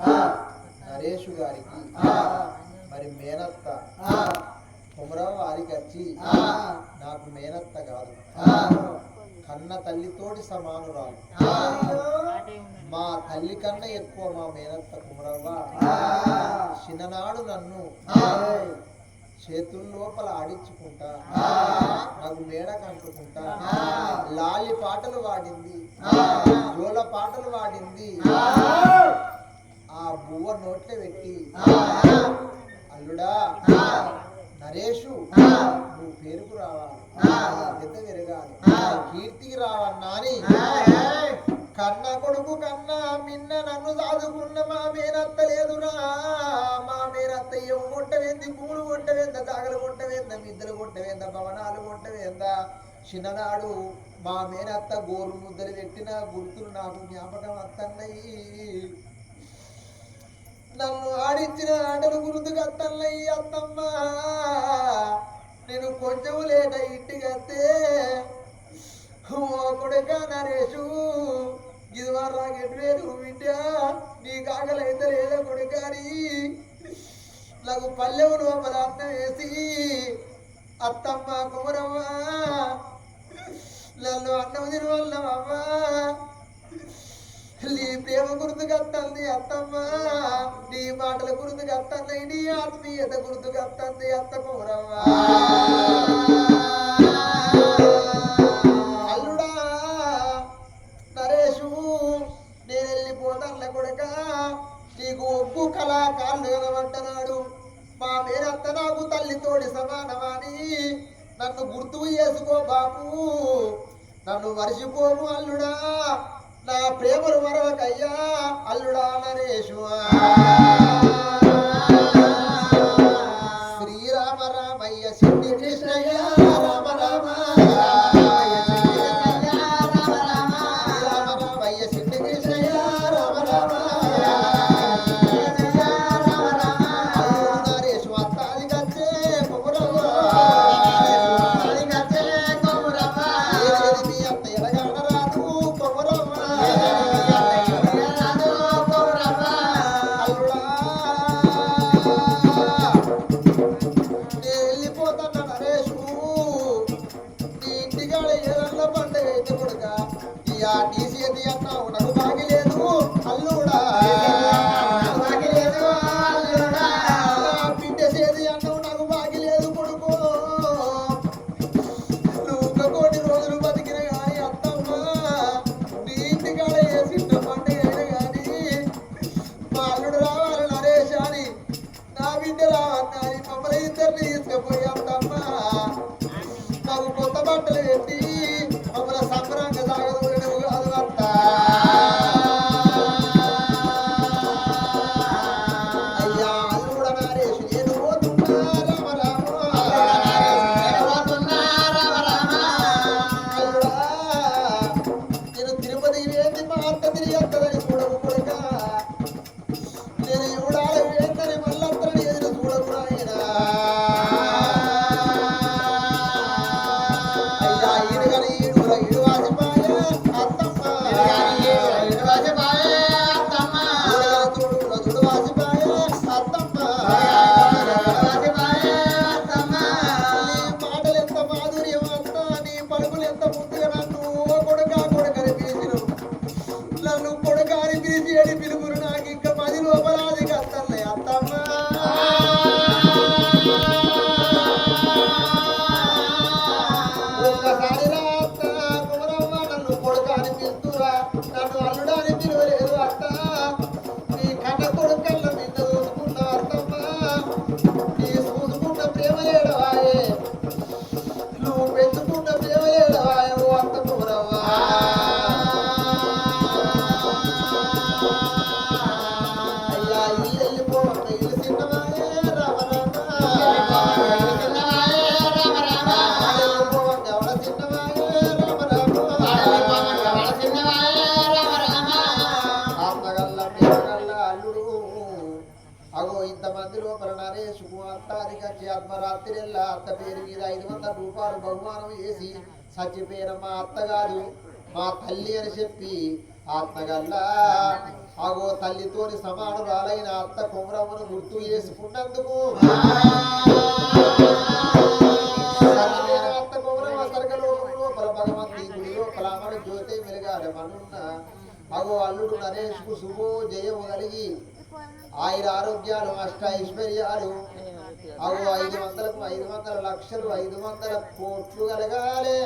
నరేష్ గారికి మరి మేనత్త కుమరావు వారికి వచ్చి నాకు మేనత్త కాదు. కన్న తల్లితోటి సమానురాలు. మా తల్లి కన్నా ఎక్కువ మా మేనత్త కుమరవ్వ. చిన్ననాడు నన్ను చేతుల లోపల ఆడించుకుంటా నాకు మేడ అంటుకుంటా లాలి పాటలు వాడింది జోల పాటలు వాడింది నోట్లే పెట్టి. అల్లుడా నరేషు నువ్వు పేరుకు రావాలి. పెద్ద కీర్తికి రావన్నా అని. కన్న కొడుకు కన్నా మిన్న నన్ను సాదుకున్న మా మేనత్త లేదురా. మా మేనత్త ఏం కొట్టవేంది పూలు కొట్టవేంద దాగలు కొట్టవేంద మిద్దలు కొట్టవేంద భవనాలు కొట్టవేంద చిన్ననాడు మా మేనత్త గోరు ముద్దలు పెట్టిన గుర్తులు నాకు జ్ఞాపకం వస్తున్నాయి నన్ను ఆడించిన ఆటలు గుర్తుకు అత్తన్నయ్యి అత్తమ్మ. నేను కొంచెం లేట ఇంటికి వస్తే కొడుక నరేషు ఇదివారు నాకు గెట్వేరు వింటా? నీ కాకలు అయితే లేదా కొడుకాని నాకు పల్లెవు లోపల అన్నం వేసి అత్తమ్మ కుమరమ్మ నన్ను అన్నం తినవల్లమ్మ నీ ప్రేమ గుర్తుకొస్తుంది అత్తమ్మ. నీ మాటల గుర్తుకొస్తుంది నీ ఆత్మీయత గుర్తుకొస్తుంది అత్త కుమరమ్మ అల్లుడా నరేషు నేను వెళ్ళిపోతాను కొడుక. నీకు ఒప్పు కళాకారులు కనబట్టనాడు మా మేనత్త నాకు తల్లితోడి సమానమని నన్ను గుర్తు చేసుకో బాపు. నన్ను మరిచిపోము అల్లుడా. నా ప్రేమను మరవకయ్యా అల్లుడా నరేషు శ్రీరామ రామయ్య సిద్ధి కృష్ణయ్య రామ రామ. రామయ్య సిద్ధి కృష్ణయ్య రామ రామ. నన్ను కొడుకాని పిలిచి ఏడి పిలుపులు నాకు ఇంకా పది లోపలాది. అత్తారికి వచ్చి అత్త పేరు మీద ఐదు వందల రూపాయలు బహుమానం వేసి పేరు మా అత్తగారు మా తల్లి అని చెప్పి అత్తగల్లా అగో తల్లితోని సమానురాలైన అత్త కుమరమ్మను గుర్తు చేసుకున్నందుకు. అత్త కుమరమ్మ స్వర్గలోకం లోపల భగవంతి గుడి లోపల అమలు జ్యోతి వెలుగాడమనున్న అగో అల్లుడు నరేష్కు శుభో జయము కలిగి. ఆయుర ఆరోగ్యాలు అష్ట ఐశ్వర్యాలు అవు ఐదు వందలకు ఐదు వందల లక్షలు ఐదు వందల కోట్లు కలగాలి.